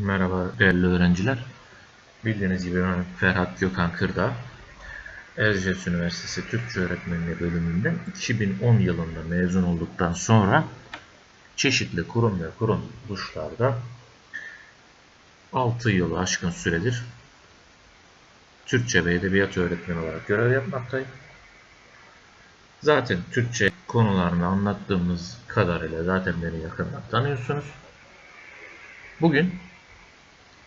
Merhaba değerli öğrenciler. Bildiğiniz gibi ben Ferhat Gökhan Kırdağ. Erciyes Üniversitesi Türkçe Öğretmenliği bölümünden 2010 yılında mezun olduktan sonra çeşitli kurum ve kuruluşlarda 6 yılı aşkın süredir Türkçe ve Edebiyat öğretmeni olarak görev yapmaktayım. Zaten Türkçe konularını anlattığımız kadarıyla zaten beni yakından tanıyorsunuz. Bugün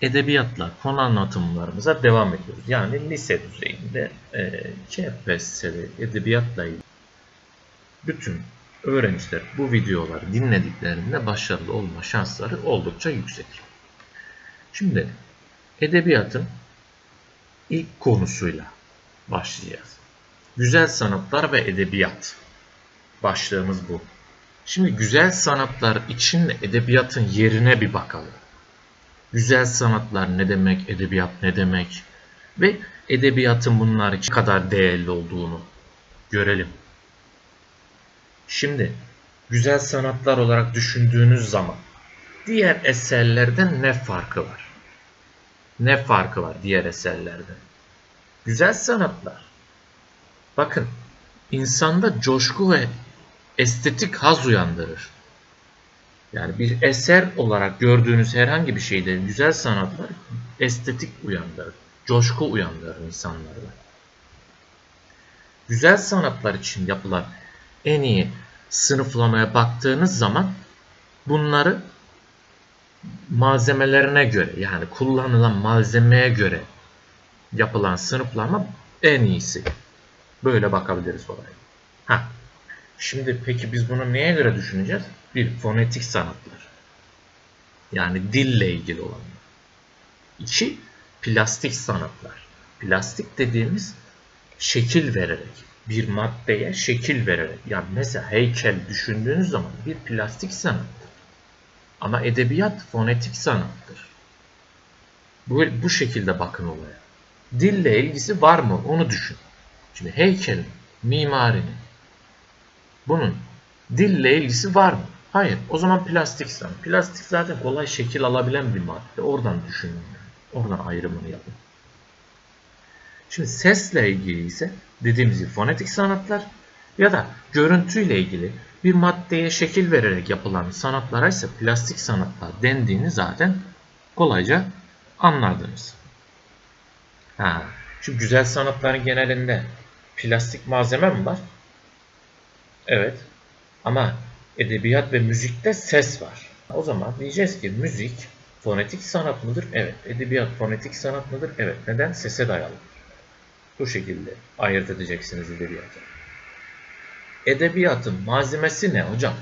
edebiyatla konu anlatımlarımıza devam ediyoruz. Yani lise düzeyinde e, KPSS'de edebiyatla ilgili bütün öğrenciler bu videoları dinlediklerinde başarılı olma şansları oldukça yüksek. Şimdi edebiyatın ilk konusuyla başlayacağız. Güzel sanatlar ve edebiyat başlığımız bu. Şimdi güzel sanatlar için edebiyatın yerine bir bakalım. Güzel sanatlar ne demek, edebiyat ne demek ve edebiyatın bunlar için kadar değerli olduğunu görelim. Şimdi güzel sanatlar olarak düşündüğünüz zaman diğer eserlerden ne farkı var? Ne farkı var diğer eserlerden? Güzel sanatlar. Bakın insanda coşku ve estetik haz uyandırır. Yani bir eser olarak gördüğünüz herhangi bir şeyde güzel sanatlar estetik uyandırır, coşku uyandırır insanlarda. Güzel sanatlar için yapılan en iyi sınıflamaya baktığınız zaman bunları malzemelerine göre yani kullanılan malzemeye göre yapılan sınıflama en iyisi. Böyle bakabiliriz olaya. Ha. Şimdi peki biz bunu neye göre düşüneceğiz? Bir, fonetik sanatlar. Yani dille ilgili olanlar. İki, plastik sanatlar. Plastik dediğimiz şekil vererek, bir maddeye şekil vererek. Yani mesela heykel düşündüğünüz zaman bir plastik sanattır. Ama edebiyat fonetik sanattır. Bu, bu şekilde bakın olaya. Dille ilgisi var mı onu düşün. Şimdi heykelin, mimarinin bunun dille ilgisi var mı? Hayır. O zaman plastik sanat. Plastik zaten kolay şekil alabilen bir madde. Oradan düşünün. Oradan ayrımını yapın. Şimdi sesle ilgili ise dediğimiz gibi fonetik sanatlar ya da görüntüyle ilgili bir maddeye şekil vererek yapılan sanatlara ise plastik sanatlar dendiğini zaten kolayca anlardınız. Ha, şu güzel sanatların genelinde plastik malzeme mi var? Evet. Ama edebiyat ve müzikte ses var. O zaman diyeceğiz ki müzik fonetik sanat mıdır? Evet. Edebiyat fonetik sanat mıdır? Evet. Neden? Sese dayalı. Bu şekilde ayırt edeceksiniz edebiyatı. Edebiyatın malzemesi ne hocam?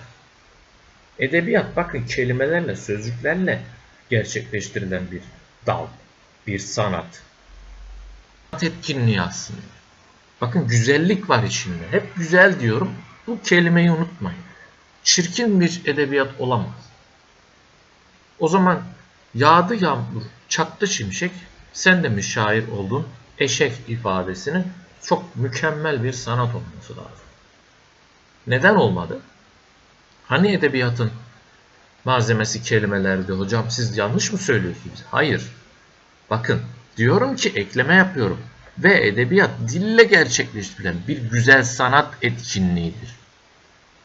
Edebiyat bakın kelimelerle, sözcüklerle gerçekleştirilen bir dal, bir sanat. Etkinliği aslında. Bakın güzellik var içinde. Hep güzel diyorum. Bu kelimeyi unutmayın. Çirkin bir edebiyat olamaz. O zaman yağdı yağmur, çaktı şimşek, sen de mi şair oldun? Eşek ifadesinin çok mükemmel bir sanat olması lazım. Neden olmadı? Hani edebiyatın malzemesi kelimelerdi hocam siz yanlış mı söylüyorsunuz? Hayır. Bakın diyorum ki ekleme yapıyorum ve edebiyat dille gerçekleştirilen bir güzel sanat etkinliğidir.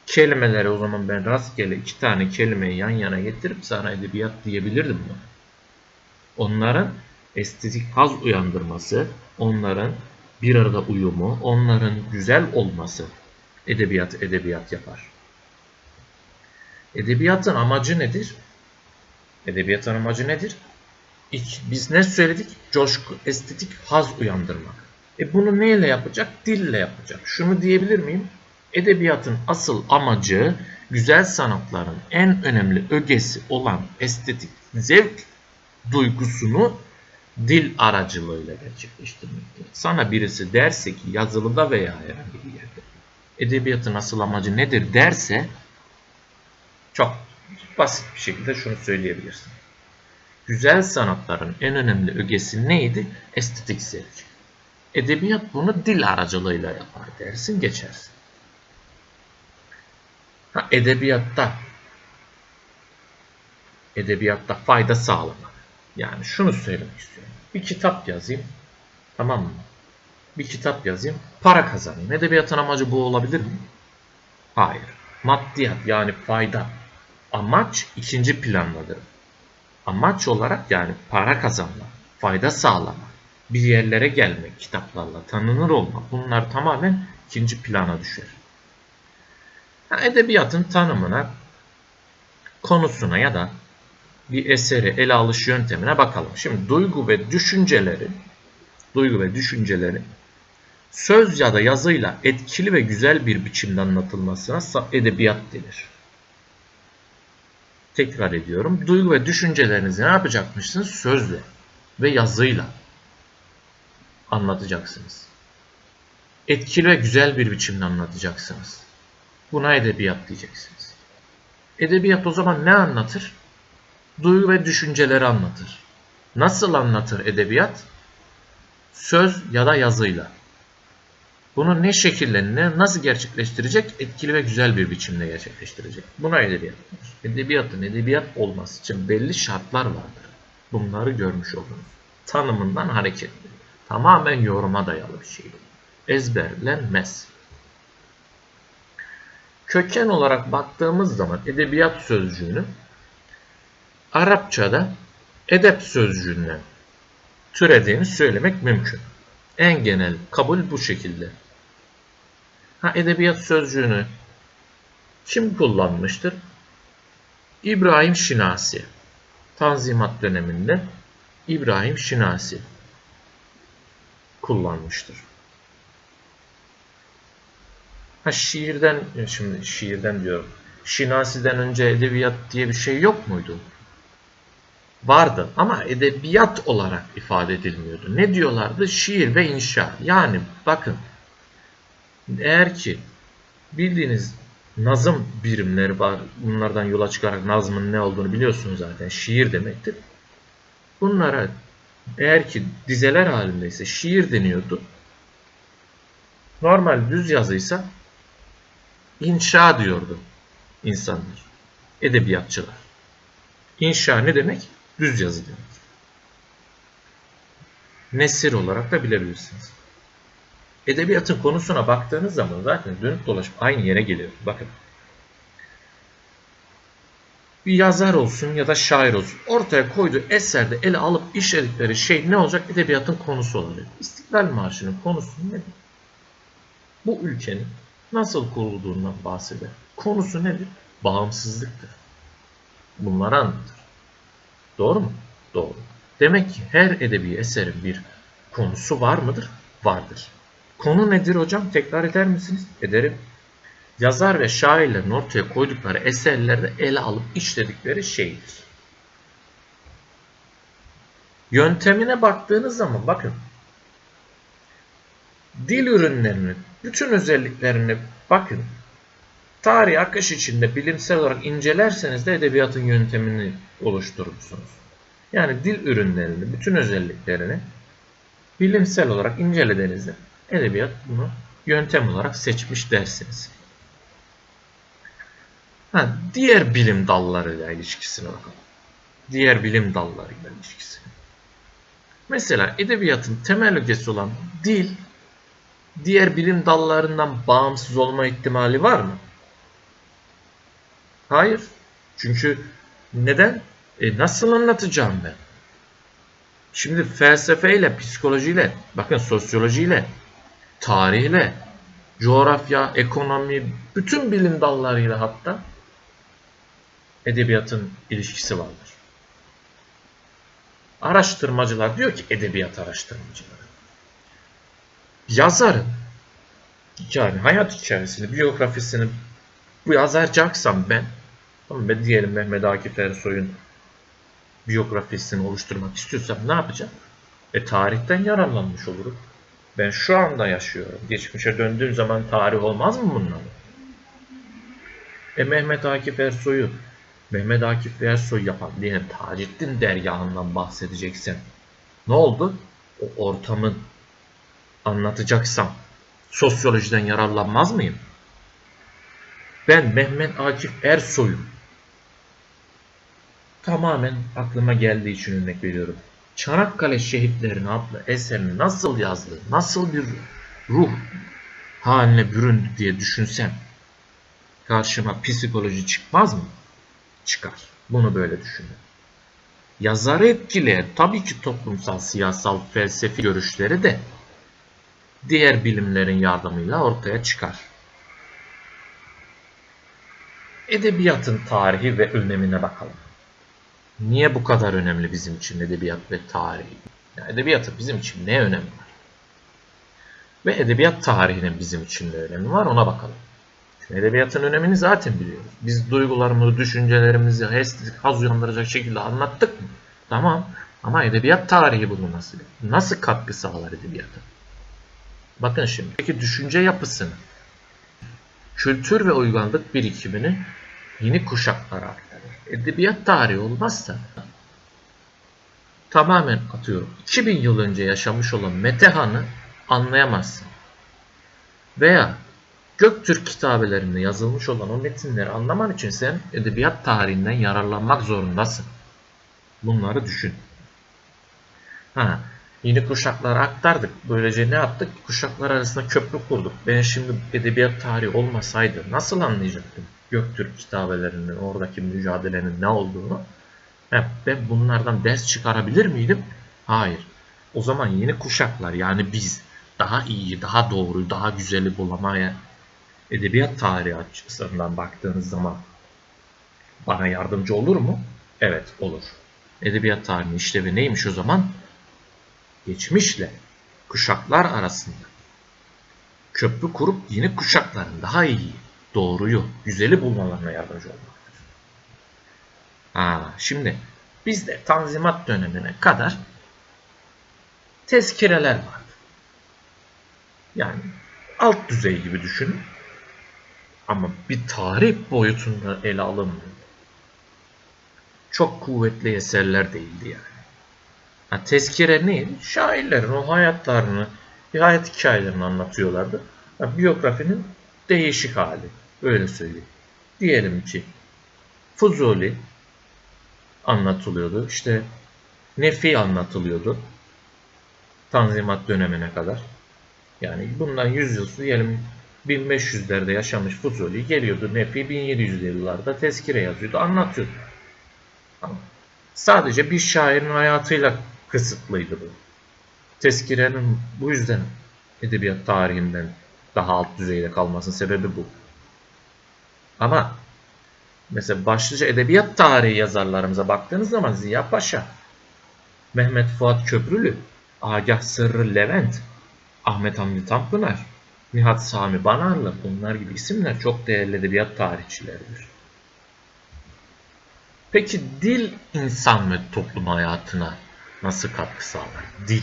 Kelimeleri o zaman ben rastgele iki tane kelimeyi yan yana getirip sana edebiyat diyebilirdim mi? Onların estetik haz uyandırması, onların bir arada uyumu, onların güzel olması edebiyat edebiyat yapar. Edebiyatın amacı nedir? Edebiyatın amacı nedir? İlk, biz ne söyledik? Coşku, estetik haz uyandırmak. E bunu neyle yapacak? Dille yapacak. Şunu diyebilir miyim? Edebiyatın asıl amacı güzel sanatların en önemli ögesi olan estetik zevk duygusunu dil aracılığıyla gerçekleştirmektir. Sana birisi derse ki yazılıda veya herhangi bir yerde edebiyatın asıl amacı nedir derse çok basit bir şekilde şunu söyleyebilirsin. Güzel sanatların en önemli ögesi neydi? Estetik zevk. Edebiyat bunu dil aracılığıyla yapar dersin geçersin. Ha, edebiyatta edebiyatta fayda sağlamak. Yani şunu söylemek istiyorum. Bir kitap yazayım. Tamam mı? Bir kitap yazayım. Para kazanayım. Edebiyatın amacı bu olabilir mi? Hayır. Maddiyat yani fayda. Amaç ikinci plandadır. Amaç olarak yani para kazanmak, fayda sağlamak, bir yerlere gelmek kitaplarla, tanınır olmak bunlar tamamen ikinci plana düşer. Yani edebiyatın tanımına, konusuna ya da bir eseri ele alış yöntemine bakalım. Şimdi duygu ve düşünceleri, duygu ve düşünceleri söz ya da yazıyla etkili ve güzel bir biçimde anlatılmasına edebiyat denir. Tekrar ediyorum. Duygu ve düşüncelerinizi ne yapacakmışsınız? Sözle ve yazıyla anlatacaksınız. Etkili ve güzel bir biçimde anlatacaksınız. Buna edebiyat diyeceksiniz. Edebiyat o zaman ne anlatır? Duygu ve düşünceleri anlatır. Nasıl anlatır edebiyat? Söz ya da yazıyla. Bunu ne şekilde, ne, nasıl gerçekleştirecek? Etkili ve güzel bir biçimde gerçekleştirecek. Buna edebiyat denir. Edebiyatın edebiyat olması için belli şartlar vardır. Bunları görmüş oluruz. Tanımından hareketli. Tamamen yoruma dayalı bir şey. Ezberlenmez. Köken olarak baktığımız zaman edebiyat sözcüğünü Arapçada edep sözcüğünden türediğini söylemek mümkün. En genel kabul bu şekilde. Ha, edebiyat sözcüğünü kim kullanmıştır? İbrahim Şinasi. Tanzimat döneminde İbrahim Şinasi kullanmıştır. Ha şiirden, şimdi şiirden diyorum. Şinasi'den önce edebiyat diye bir şey yok muydu? Vardı ama edebiyat olarak ifade edilmiyordu. Ne diyorlardı? Şiir ve inşa. Yani bakın eğer ki bildiğiniz nazım birimleri var. Bunlardan yola çıkarak nazmın ne olduğunu biliyorsunuz zaten. Şiir demektir. Bunlara eğer ki dizeler halindeyse şiir deniyordu. Normal düz yazıysa inşa diyordu insanlar. Edebiyatçılar. İnşa ne demek? Düz yazı demek. Nesir olarak da bilebilirsiniz. Edebiyatın konusuna baktığınız zaman zaten dönüp dolaşıp aynı yere geliyor. Bakın. Bir yazar olsun ya da şair olsun. Ortaya koyduğu eserde ele alıp işledikleri şey ne olacak? Edebiyatın konusu olacak. İstiklal Marşı'nın konusu nedir? Bu ülkenin nasıl kurulduğundan bahseder. Konusu nedir? Bağımsızlıktır. Bunları anlatır. Doğru mu? Doğru. Demek ki her edebi eserin bir konusu var mıdır? Vardır. Konu nedir hocam? Tekrar eder misiniz? Ederim. Yazar ve şairlerin ortaya koydukları eserlerde ele alıp işledikleri şeydir. Yöntemine baktığınız zaman bakın. Dil ürünlerinin bütün özelliklerini bakın. Tarih akış içinde bilimsel olarak incelerseniz de edebiyatın yöntemini oluşturursunuz. Yani dil ürünlerini, bütün özelliklerini bilimsel olarak incelediğinizde edebiyat bunu yöntem olarak seçmiş dersiniz. Ha, diğer bilim dallarıyla ilişkisine bakalım. Diğer bilim dallarıyla ilişkisine. Mesela edebiyatın temel ögesi olan dil, diğer bilim dallarından bağımsız olma ihtimali var mı? Hayır. Çünkü neden? E nasıl anlatacağım ben? Şimdi felsefeyle, psikolojiyle, bakın sosyolojiyle, tarihle, coğrafya, ekonomi, bütün bilim dallarıyla hatta edebiyatın ilişkisi vardır. Araştırmacılar diyor ki edebiyat araştırmacıları. Yazarın yani hayat hikayesini, biyografisini bu yazacaksam ben, tamam ben diyelim Mehmet Akif Ersoy'un biyografisini oluşturmak istiyorsam ne yapacağım? E tarihten yararlanmış olurum. Ben şu anda yaşıyorum. Geçmişe döndüğüm zaman tarih olmaz mı bunlar? E Mehmet Akif Ersoy'u Mehmet Akif Ersoy yapan diyelim Taceddin dergahından bahsedeceksen ne oldu? O ortamın anlatacaksam sosyolojiden yararlanmaz mıyım? Ben Mehmet Akif Ersoy'u tamamen aklıma geldiği için örnek veriyorum. Çanakkale Şehitlerini adlı eserini nasıl yazdı, nasıl bir ruh haline büründü diye düşünsem karşıma psikoloji çıkmaz mı? Çıkar. Bunu böyle düşünün. Yazarı etkileyen tabii ki toplumsal, siyasal, felsefi görüşleri de diğer bilimlerin yardımıyla ortaya çıkar. Edebiyatın tarihi ve önemine bakalım. Niye bu kadar önemli bizim için edebiyat ve tarih? Yani edebiyatın bizim için ne önemi var? Ve edebiyat tarihinin bizim için ne önemi var ona bakalım. Şimdi edebiyatın önemini zaten biliyoruz. Biz duygularımızı, düşüncelerimizi haz uyandıracak şekilde anlattık mı? Tamam. Ama edebiyat tarihi bunu nasıl? Nasıl katkı sağlar edebiyata? Bakın şimdi. Peki düşünce yapısını, kültür ve uygarlık birikimini yeni kuşaklara aktarır. Edebiyat tarihi olmazsa tamamen atıyorum 2000 yıl önce yaşamış olan Metehan'ı anlayamazsın. Veya Göktürk kitabelerinde yazılmış olan o metinleri anlaman için sen edebiyat tarihinden yararlanmak zorundasın. Bunları düşün. Ha, yeni kuşaklara aktardık. Böylece ne yaptık? Kuşaklar arasında köprü kurduk. Ben şimdi edebiyat tarihi olmasaydı nasıl anlayacaktım? Göktürk kitabelerinin oradaki mücadelenin ne olduğunu. Ben bunlardan ders çıkarabilir miydim? Hayır. O zaman yeni kuşaklar yani biz daha iyi, daha doğru, daha güzeli bulamaya edebiyat tarihi açısından baktığınız zaman bana yardımcı olur mu? Evet olur. Edebiyat tarihinin işlevi neymiş o zaman? Geçmişle kuşaklar arasında köprü kurup yeni kuşakların daha iyi, doğruyu, güzeli bulmalarına yardımcı olmaktır. Ha, şimdi bizde Tanzimat dönemine kadar tezkireler vardı. Yani alt düzey gibi düşünün. Ama bir tarih boyutunda ele alınmıyor. Çok kuvvetli eserler değildi yani. Ha, tezkire neydi? Şairlerin o hayatlarını, bir hayat hikayelerini anlatıyorlardı. Ha, biyografinin değişik hali. Öyle söyleyeyim. Diyelim ki Fuzuli anlatılıyordu. İşte Nefi anlatılıyordu. Tanzimat dönemine kadar. Yani bundan 100 yıl diyelim 1500'lerde yaşamış Fuzuli geliyordu Nefi 1700'lü yıllarda tezkire yazıyordu, anlatıyordu. Sadece bir şairin hayatıyla kısıtlıydı bu. Tezkirenin bu yüzden edebiyat tarihinden daha alt düzeyde kalmasının sebebi bu. Ama mesela başlıca edebiyat tarihi yazarlarımıza baktığınız zaman Ziya Paşa, Mehmet Fuat Köprülü, Agah Sırrı Levent, Ahmet Hamdi Tanpınar, Nihat Sami Banarlı bunlar gibi isimler çok değerli edebiyat tarihçileridir. Peki dil insan ve toplum hayatına nasıl katkı sağlar? Dil.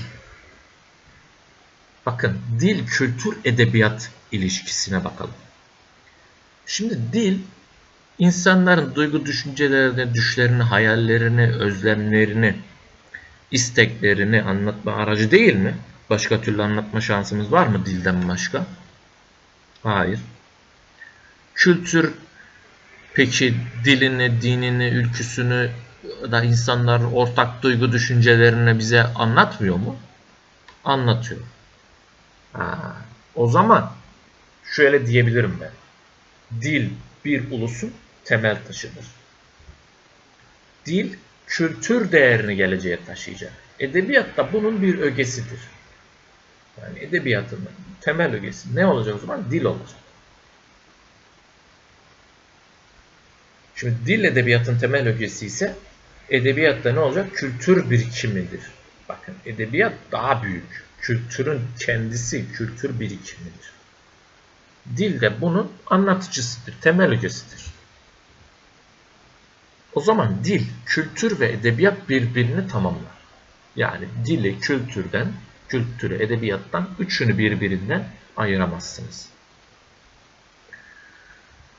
Bakın dil kültür edebiyat ilişkisine bakalım. Şimdi dil insanların duygu düşüncelerini, düşlerini, hayallerini, özlemlerini, isteklerini anlatma aracı değil mi? Başka türlü anlatma şansımız var mı dilden başka? Hayır. Kültür peki dilini, dinini, ülküsünü da insanların ortak duygu düşüncelerini bize anlatmıyor mu? Anlatıyor. Ha, o zaman şöyle diyebilirim ben. Dil bir ulusun temel taşıdır. Dil kültür değerini geleceğe taşıyacak. Edebiyat da bunun bir ögesidir. Yani edebiyatın temel ögesi ne olacak o zaman? Dil olacak. Şimdi dil edebiyatın temel ögesi ise edebiyatta ne olacak? Kültür birikimidir. Bakın edebiyat daha büyük. Kültürün kendisi kültür birikimidir. Dil de bunun anlatıcısıdır, temel ögesidir. O zaman dil, kültür ve edebiyat birbirini tamamlar. Yani dili kültürden, kültürü edebiyattan üçünü birbirinden ayıramazsınız.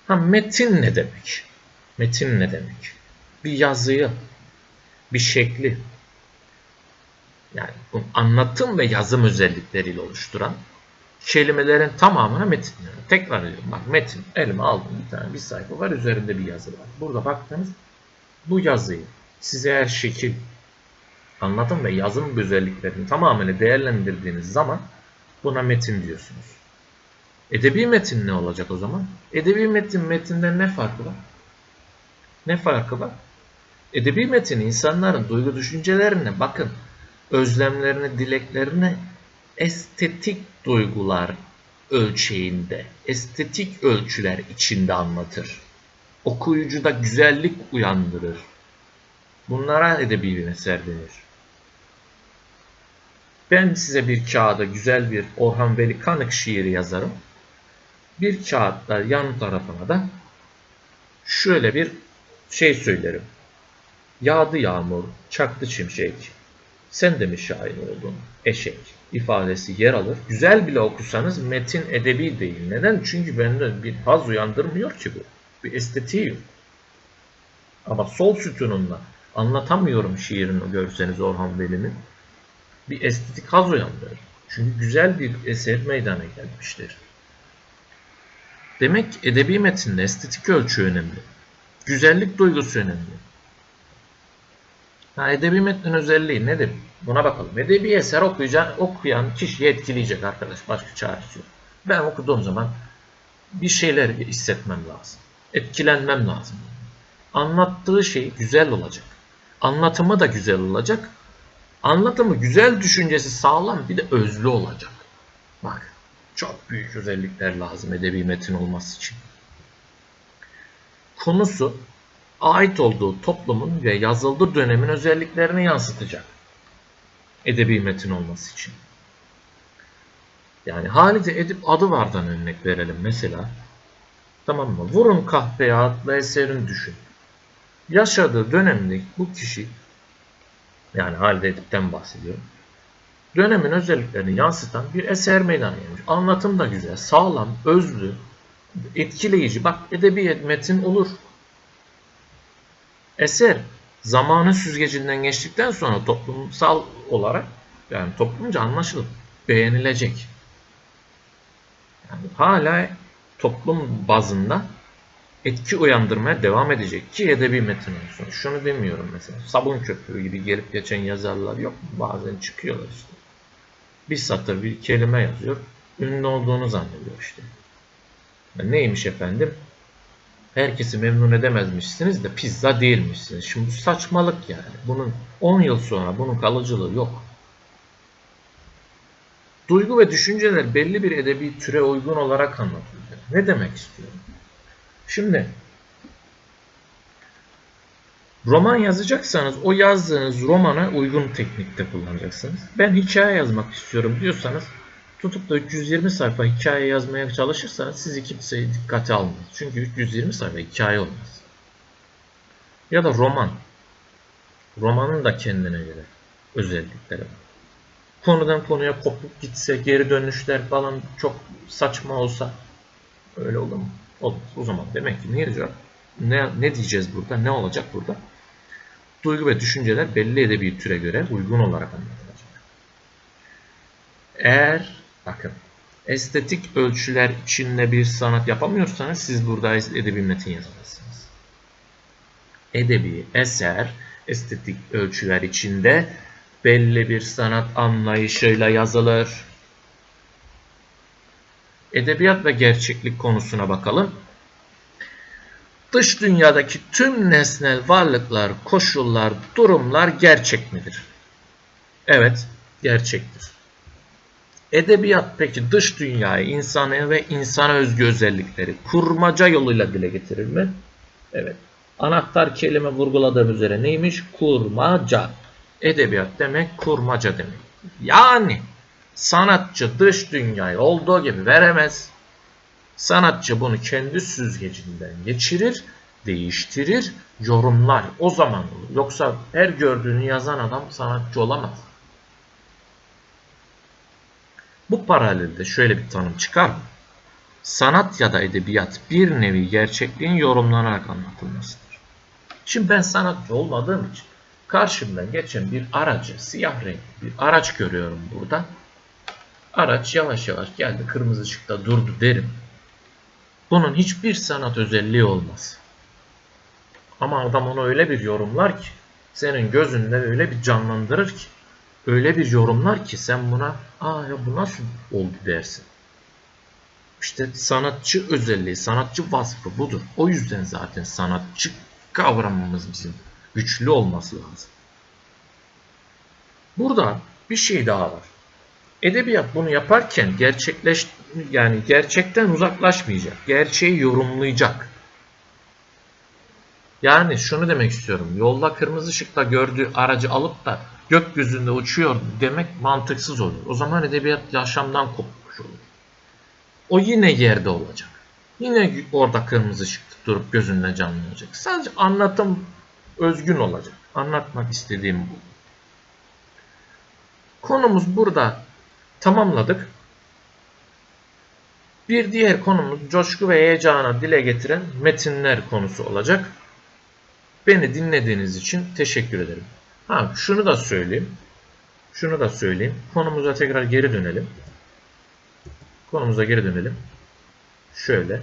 Ha metin ne demek? Metin ne demek? Bir yazıyı, bir şekli, yani anlatım ve yazım özellikleriyle oluşturan kelimelerin tamamına metin. Yani tekrar ediyorum. Bak metin. Elime aldım bir tane bir sayfa var. Üzerinde bir yazı var. Burada baktığınız bu yazıyı Size eğer şekil, anlatım ve yazım özelliklerini tamamını değerlendirdiğiniz zaman buna metin diyorsunuz. Edebi metin ne olacak o zaman? Edebi metin metinden ne farkı var? Ne farkı var? Edebi metin insanların duygu düşüncelerine bakın, özlemlerini, dileklerini estetik duygular ölçeğinde, estetik ölçüler içinde anlatır. Okuyucuda güzellik uyandırır. Bunlara edebi eser denir. Ben size bir kağıda güzel bir Orhan Veli Kanık şiiri yazarım. Bir kağıtta yan tarafına da şöyle bir şey söylerim. Yağdı yağmur, çaktı şimşek. Sen de mi şair oldun? Eşek ifadesi yer alır. Güzel bile okusanız metin edebi değil. Neden? Çünkü bende bir haz uyandırmıyor ki bu. Bir estetiği yok. Ama sol sütununla anlatamıyorum şiirini görseniz Orhan Veli'nin. Bir estetik haz uyandırır. Çünkü güzel bir eser meydana gelmiştir. Demek edebi metinde estetik ölçü önemli. Güzellik duygusu önemli. Ha, edebi metnin özelliği nedir? Buna bakalım. Edebi eser okuyacak, okuyan kişiyi etkileyecek arkadaş. Başka çaresi yok. Ben okuduğum zaman bir şeyler hissetmem lazım. Etkilenmem lazım. Anlattığı şey güzel olacak. Anlatımı da güzel olacak. Anlatımı güzel düşüncesi sağlam bir de özlü olacak. Bak çok büyük özellikler lazım edebi metin olması için. Konusu ait olduğu toplumun ve yazıldığı dönemin özelliklerini yansıtacak. Edebi metin olması için. Yani Halide Edip adı vardan örnek verelim mesela. Tamam mı? Vurun kahveye adlı eserini düşün. Yaşadığı dönemde bu kişi yani Halide Edip'ten bahsediyorum. Dönemin özelliklerini yansıtan bir eser meydana gelmiş. Anlatım da güzel, sağlam, özlü, etkileyici. Bak edebi metin olur. Eser zamanın süzgecinden geçtikten sonra toplumsal olarak yani toplumca anlaşılıp beğenilecek. Yani hala toplum bazında etki uyandırmaya devam edecek ki edebi metin olsun. Şunu demiyorum mesela. Sabun köpüğü gibi gelip geçen yazarlar yok mu? Bazen çıkıyorlar işte. Bir satır bir kelime yazıyor. Ünlü olduğunu zannediyor işte. Yani neymiş efendim? Herkesi memnun edemezmişsiniz de pizza değilmişsiniz. Şimdi bu saçmalık yani. Bunun 10 yıl sonra bunun kalıcılığı yok. Duygu ve düşünceler belli bir edebi türe uygun olarak anlatılıyor. Ne demek istiyorum? Şimdi roman yazacaksanız o yazdığınız romana uygun teknikte kullanacaksınız. Ben hikaye yazmak istiyorum diyorsanız tutup da 320 sayfa hikaye yazmaya çalışırsanız sizi kimse dikkate almaz. Çünkü 320 sayfa hikaye olmaz. Ya da roman. Romanın da kendine göre özellikleri var. Konudan konuya kopup gitse, geri dönüşler falan çok saçma olsa öyle olur mu? Olmaz. O zaman demek ki ne diyeceğiz? Ne, ne diyeceğiz burada? Ne olacak burada? Duygu ve düşünceler belli edebi türe göre uygun olarak anlatılacak. Eğer bakın estetik ölçüler içinde bir sanat yapamıyorsanız siz burada edebi metin yazamazsınız. Edebi eser estetik ölçüler içinde belli bir sanat anlayışıyla yazılır. Edebiyat ve gerçeklik konusuna bakalım. Dış dünyadaki tüm nesnel varlıklar, koşullar, durumlar gerçek midir? Evet, gerçektir. Edebiyat peki dış dünyayı, insanı ve insana özgü özellikleri kurmaca yoluyla dile getirir mi? Evet. Anahtar kelime vurguladığım üzere neymiş? Kurmaca. Edebiyat demek kurmaca demek. Yani sanatçı dış dünyayı olduğu gibi veremez. Sanatçı bunu kendi süzgecinden geçirir, değiştirir, yorumlar. O zaman olur. Yoksa her gördüğünü yazan adam sanatçı olamaz. Bu paralelde şöyle bir tanım çıkar mı? Sanat ya da edebiyat bir nevi gerçekliğin yorumlanarak anlatılmasıdır. Şimdi ben sanatçı olmadığım için karşımdan geçen bir aracı, siyah renkli bir araç görüyorum burada. Araç yavaş yavaş geldi, kırmızı ışıkta durdu derim. Bunun hiçbir sanat özelliği olmaz. Ama adam onu öyle bir yorumlar ki senin gözünde öyle bir canlandırır ki öyle bir yorumlar ki sen buna aa ya bu nasıl oldu dersin. İşte sanatçı özelliği, sanatçı vasfı budur. O yüzden zaten sanatçı kavramımız bizim güçlü olması lazım. Burada bir şey daha var. Edebiyat bunu yaparken gerçekleş yani gerçekten uzaklaşmayacak. Gerçeği yorumlayacak. Yani şunu demek istiyorum. Yolda kırmızı ışıkta gördüğü aracı alıp da gökyüzünde uçuyor demek mantıksız olur. O zaman edebiyat yaşamdan kopmuş olur. O yine yerde olacak. Yine orada kırmızı ışıkta durup gözünde canlanacak. Sadece anlatım özgün olacak. Anlatmak istediğim bu. Konumuz burada tamamladık. Bir diğer konumuz coşku ve heyecanı dile getiren metinler konusu olacak. Beni dinlediğiniz için teşekkür ederim. Ha şunu da söyleyeyim. Şunu da söyleyeyim. Konumuza tekrar geri dönelim. Konumuza geri dönelim. Şöyle.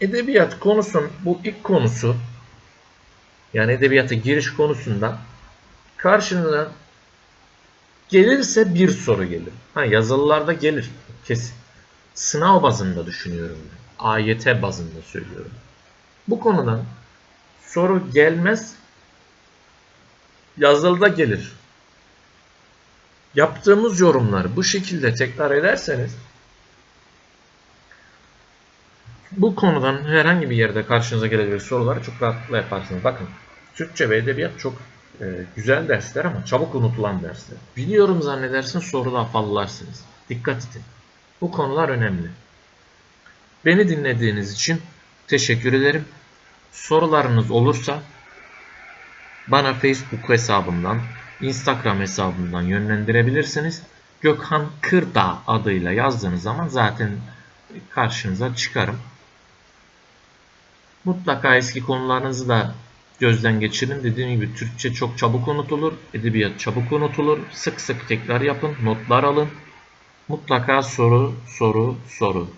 Edebiyat konusun bu ilk konusu yani edebiyata giriş konusunda karşınıza gelirse bir soru gelir. Ha yazılılarda gelir kesin. Sınav bazında düşünüyorum. AYT bazında söylüyorum. Bu konudan soru gelmez yazılıda gelir. Yaptığımız yorumları bu şekilde tekrar ederseniz bu konudan herhangi bir yerde karşınıza gelebilecek soruları çok rahatlıkla yaparsınız. Bakın Türkçe ve Edebiyat çok e, güzel dersler ama çabuk unutulan dersler. Biliyorum zannedersin soruda afallarsınız. Dikkat edin. Bu konular önemli. Beni dinlediğiniz için teşekkür ederim. Sorularınız olursa bana Facebook hesabımdan, Instagram hesabımdan yönlendirebilirsiniz. Gökhan Kırdağ adıyla yazdığınız zaman zaten karşınıza çıkarım. Mutlaka eski konularınızı da gözden geçirin. Dediğim gibi Türkçe çok çabuk unutulur, edebiyat çabuk unutulur. Sık sık tekrar yapın, notlar alın. Mutlaka soru, soru, soru.